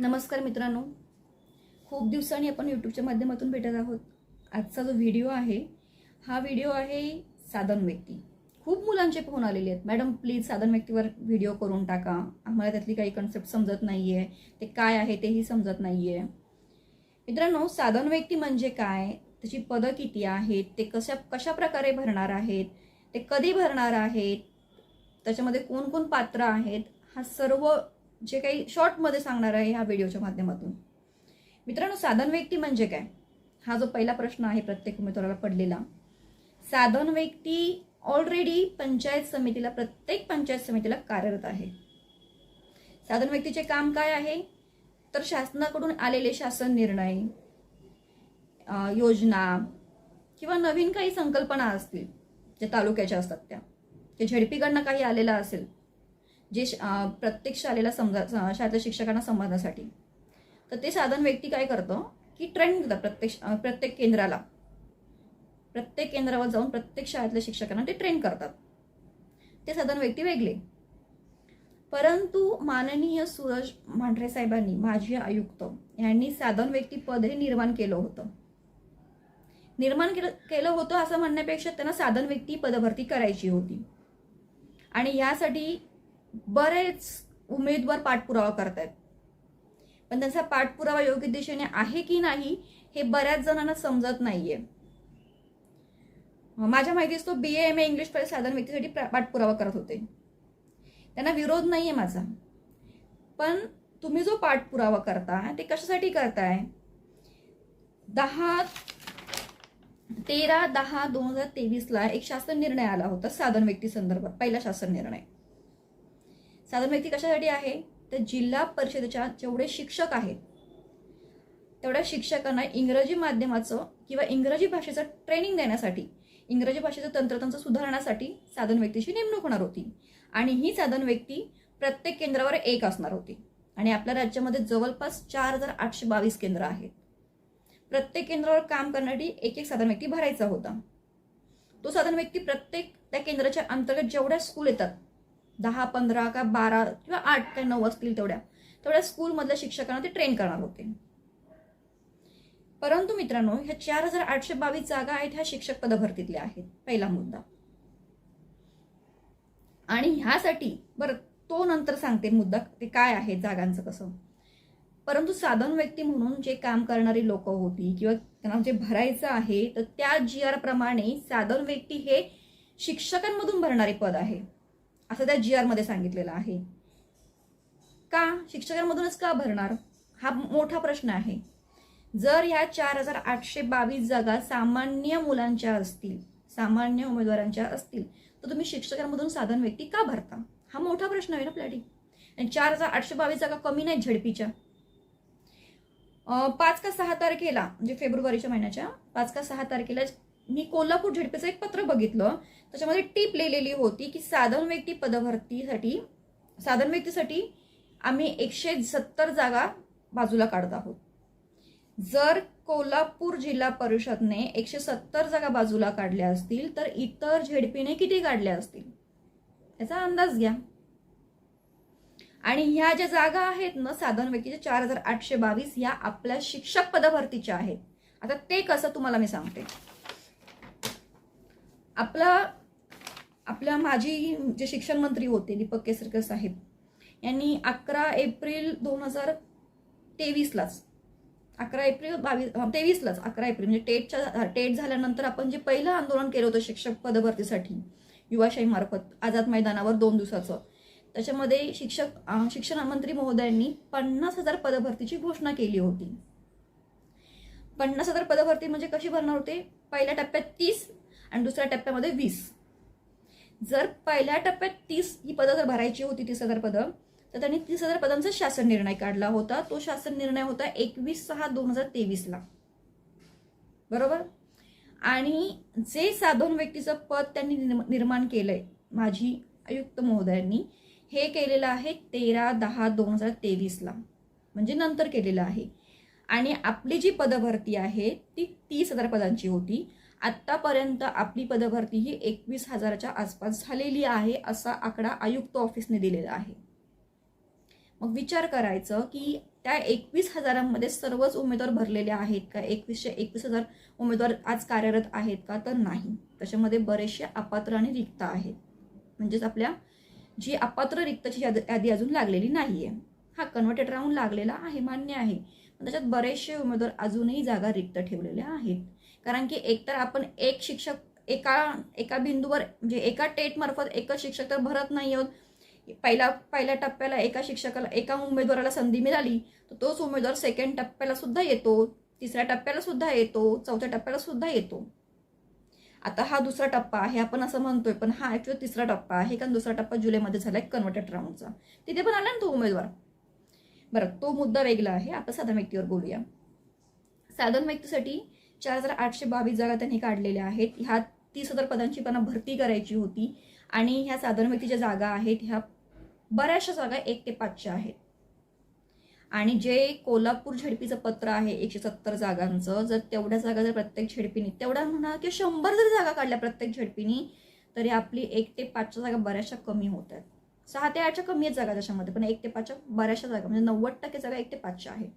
नमस्कार मित्रांनो. खूप दिवसांनी आपण यूट्यूबच्या माध्यमातून भेटत आहोत. आजचा जो व्हिडिओ आहे हा व्हिडिओ आहे साधन व्यक्ती. खूप मुलांचे फोन आलेले आहेत. मॅडम प्लीज साधन व्यक्तीवर व्हिडिओ करून टाका. आम्हाला त्यातली काही कन्सेप्ट समजत नाही आहे ते काय आहे तेही समजत नाही आहे मित्रांनो साधन व्यक्ती म्हणजे काय? त्याची पदं किती आहेत? ते कशा कशा प्रकारे भरणार आहेत? ते कधी भरणार आहेत? त्याच्यामध्ये कोण कोण पात्र आहेत? हा सर्व जे काही शॉर्टमध्ये सांगणार आहे ह्या व्हिडिओच्या माध्यमातून. मित्रांनो साधन व्यक्ती म्हणजे काय? हा जो पहिला प्रश्न आहे प्रत्येक उमेदवाराला पडलेला. साधन व्यक्ती ऑलरेडी पंचायत समितीला प्रत्येक पंचायत समितीला कार्यरत आहे. साधन व्यक्तीचे काम काय आहे? तर शासनाकडून आलेले शासन निर्णय योजना किंवा नवीन काही संकल्पना असतील ज्या तालुक्याच्या असतात त्या. जे झेडपीकडनं काही आलेलं असेल जे प्रत्येक शाळेला समजा शाळेतल्या शिक्षकांना समजण्यासाठी. तर ते साधन व्यक्ती काय करतं की ट्रेनिंग देतात प्रत्येक प्रत्येक केंद्राला. प्रत्येक केंद्रावर जाऊन प्रत्येक शाळेतल्या शिक्षकांना ते ट्रेन करतात. ते साधन व्यक्ती वेगळे. परंतु माननीय सूरज मांढरे साहेबांनी माजी आयुक्त यांनी साधन व्यक्ती पद हे निर्माण केलं होतं. निर्माण केलं केलं होतं असं म्हणण्यापेक्षा त्यांना साधन व्यक्ती पदभरती करायची होती. आणि यासाठी बरेच उमेदवार पाठपुरावा करतायत. पण त्यांचा पाठपुरावा योग्य दिशेने आहे की नाही हे बऱ्याच जणांना समजत नाहीये. माझ्या माहिती तो बी एम ए इंग्लिश साधन व्यक्तीसाठी पाठपुरावा करत होते. त्यांना विरोध नाहीये माझा. पण तुम्ही जो पाठपुरावा करता ते कशासाठी करताय? दहा तेरा दहा दोन हजार तेवीसला एक शासन निर्णय आला होता साधन व्यक्ती संदर्भात पहिला शासन निर्णय. साधन व्यक्ती कशासाठी आहे? तर जिल्हा परिषदेच्या जेवढे शिक्षक आहेत तेवढ्या शिक्षकांना इंग्रजी माध्यमाचं किंवा इंग्रजी भाषेचं ट्रेनिंग देण्यासाठी इंग्रजी भाषेचं तंत्रतंत्र सुधारण्यासाठी साधन व्यक्तीची नेमणूक होणार होती. आणि ही साधन व्यक्ती प्रत्येक केंद्रावर एक असणार होती. आणि आपल्या राज्यामध्ये जवळपास चार हजार आठशे बावीस केंद्र आहेत. प्रत्येक केंद्रावर काम करण्यासाठी एक एक साधन व्यक्ती भरायचा होता. तो साधन व्यक्ती प्रत्येक त्या केंद्राच्या अंतर्गत जेवढ्या स्कूल येतात दहा पंधरा का बारा किंवा आठ काय नऊ असतील तेवढ्या. तेवढ्या स्कूलमधल्या शिक्षकांना ते ट्रेन करणार होते. परंतु मित्रांनो ह्या चार हजार आठशे बावीस जागा आहेत ह्या शिक्षक पदभरतीतल्या आहेत पहिला मुद्दा. आणि ह्यासाठी बरं तो नंतर सांगते मुद्दा ते काय आहे जागांचं कसं. परंतु साधन व्यक्ती म्हणून जे काम करणारी लोक होती किंवा त्यांना जे भरायचं आहे तर त्या जी आर प्रमाणे साधन व्यक्ती हे शिक्षकांमधून भरणारे पद आहे. असं त्या जी आरमध्ये सांगितलेलं आहे. का? शिक्षकांमधूनच का भरणार? हा मोठा प्रश्न आहे. जर या चार हजार आठशे बावीस जागा सामान्य मुलांच्या असतील सामान्य उमेदवारांच्या असतील तर तुम्ही शिक्षकांमधून साधन व्यक्ती का भरता? हा मोठा प्रश्न आहे ना आपल्यासाठी आणि चार हजार आठशे बावीस जागा कमी नाहीत झडपीच्या. पाच का सहा तारखेला म्हणजे फेब्रुवारीच्या महिन्याच्या पाच का सहा तारखेला मी कोल्हापूर झेडपेचं एक पत्र बघितलं. त्याच्यामध्ये टीप लिहिलेली होती की साधन व्यक्ती पदभरतीसाठी साधन व्यक्तीसाठी आम्ही एकशे सत्तर जागा बाजूला काढत आहोत. जर कोल्हापूर जिल्हा परिषदने एकशे सत्तर जागा बाजूला काढल्या असतील तर इतर झेडपीने किती काढल्या असतील? याचा अंदाज घ्या. आणि ह्या ज्या जागा आहेत ना साधन व्यक्तीच्या चार हजार आठशे बावीस ह्या आपल्या शिक्षक पदभरतीच्या आहेत. आता ते कसं तुम्हाला मी सांगते. आपला आपल्या माजी जे शिक्षण मंत्री होते दीपक केसरकर साहेब यांनी अकरा एप्रिल दोन हजार तेवीसलाच अकरा एप्रिल बावीस तेवीसलाच अकरा एप्रिल म्हणजे टेटच्या टेट झाल्यानंतर आपण जे पहिलं आंदोलन केलं होतं शिक्षक पदभरतीसाठी युवाशाहीमार्फत आझाद मैदानावर दोन दिवसाचं त्याच्यामध्ये शिक्षक शिक्षण मंत्री महोदयांनी पन्नास हजार पदभरतीची घोषणा केली होती. पन्नास हजार पदभरती म्हणजे कशी भरणार होते? पहिल्या टप्प्यात तीस आणि दुसऱ्या टप्प्यामध्ये वीस. जर पहिल्या टप्प्यात तीस ही पदं जर भरायची होती तीस हजार पदं तर त्यांनी तीस हजार पदांचा शासन निर्णय काढला होता. तो शासन निर्णय होता एकवीस सहा दोन हजार तेवीसला बरोबर? आणि जे साधन व्यक्तीचं पद त्यांनी निर्म- निर्माण केलंय माजी आयुक्त महोदयांनी हे केलेलं आहे तेरा दहा दोन हजार तेवीसला म्हणजे नंतर केलेलं आहे. आणि आपली जी पदभरती आहे ती तीस हजार पदांची होती. आत्तापर्यंत आपली पदभरती ही एकवीस हजाराच्या आसपास झालेली आहे असा आकडा आयुक्त ऑफिसने दिलेला आहे. मग विचार करायचं की त्या एकवीस हजारांमध्ये सर्वच उमेदवार भरलेले आहेत का? एकवीसशे एकवीस हजार उमेदवार आज कार्यरत आहेत का? तर नाही. त्याच्यामध्ये बरेचसे अपात्र आणि रिक्त आहेत. म्हणजेच आपल्या जी अपात्र रिक्तची यादी यादी अजून लागलेली नाही आहे हा कन्व्हर्टेड राहून लागलेला आहे मान्य आहे. पण त्याच्यात बरेचसे उमेदवार अजूनही जागा रिक्त ठेवलेल्या आहेत. कारण की एकतर आपण एक शिक्षक एका एका बिंदूवर म्हणजे एका टेटमार्फत एकच शिक्षक तर भरत नाही आहोत. पहिला पहिल्या टप्प्याला एका शिक्षकाला एका उमेदवाराला संधी मिळाली तर तोच उमेदवार सेकंड टप्प्याला सुद्धा येतो तिसऱ्या टप्प्याला सुद्धा येतो चौथ्या टप्प्याला सुद्धा येतो. आता हा दुसरा टप्पा आहे आपण असं म्हणतोय पण हा ऍक्च्युअली तिसरा टप्पा आहे कारण दुसरा टप्पा जुलैमध्ये झाला आहे कन्व्हर्टेड राऊंडचा तिथे पण आला ना तो उमेदवार? बरं तो मुद्दा वेगळा आहे. आपण साधारण व्यक्तीवर बोलूया. साधारण व्यक्तीसाठी चार हजार आठशे बावीस जागा त्यांनी काढलेल्या आहेत. ह्या तीस हजार पदांची त्यांना भरती करायची होती. आणि ह्या साधारण व्यक्तीच्या जागा आहेत. ह्या बऱ्याचशा जागा एक ते पाचशे आहेत. आणि जे कोल्हापूर झेडपीचं पत्र आहे एकशे सत्तर जागांचं जर तेवढ्या जागा जर प्रत्येक झेडपीने तेवढ्या म्हणा की शंभर जर जागा काढल्या प्रत्येक झेडपीने तरी आपली एक ते पाचच्या जागा बऱ्याचशा कमी होत आहेत. सहा ते आठच्या कमी आहेत जागा त्याच्यामध्ये पण एक ते पाचच्या बऱ्याचशा जागा म्हणजे नव्वद टक्के जागा एक ते पाचच्या आहेत.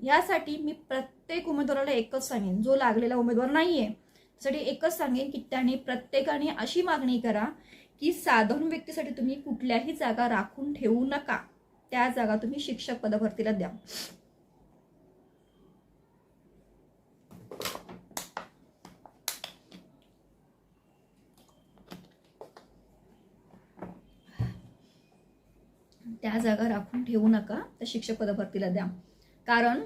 यासाठी मी प्रत्येक उमेदवाराला एकच सांगेन. जो लागलेला उमेदवार नाही आहे त्यासाठी एकच सांगेन की त्याने प्रत्येकाने अशी मागणी करा की साधारण व्यक्तीसाठी तुम्ही कुठल्याही जागा राखून ठेवू नका. त्या जागा तुम्ही शिक्षक पदभरतीला द्या. त्या जागा राखून ठेवू नका त्या शिक्षक पदभरतीला द्या. कारण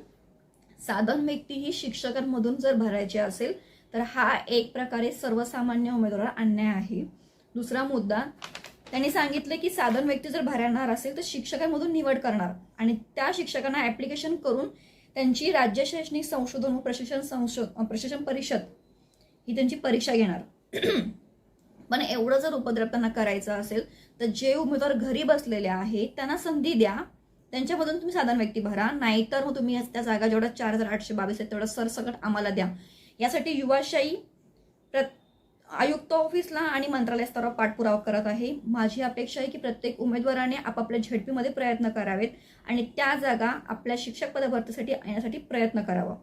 साधन व्यक्ती ही शिक्षकांमधून जर भरायची असेल तर हा एक प्रकारे सर्वसामान्य उमेदवार अन्याय आहे. दुसरा मुद्दा त्यांनी सांगितलं की साधन व्यक्ती जर भरणार असेल तर शिक्षकांमधून निवड करणार आणि त्या शिक्षकांना ऍप्लिकेशन करून त्यांची राज्य शैक्षणिक संशोधन व प्रशिक्षण संशोध प्रशिक्षण परिषद ही त्यांची परीक्षा घेणार. पण एवढं जर उपद्रव त्यांना करायचं असेल तर जे उमेदवार घरी बसलेले आहेत त्यांना संधी द्या. त्यांच्यामधून तुम्ही साधारण व्यक्ती भरा. नाहीतर मग तुम्ही त्या जागा जेवढ्या चार हजार आठशे बावीस आहेत तेवढं सरसकट आम्हाला द्या. यासाठी युवाशाही प्र आयुक्त ऑफिसला आणि मंत्रालय स्तरावर पाठपुरावा करत आहे. माझी अपेक्षा आहे की प्रत्येक उमेदवाराने आपापल्या झेडपीमध्ये प्रयत्न करावेत आणि त्या जागा आपल्या शिक्षक पदभरतीसाठी येण्यासाठी प्रयत्न करावा.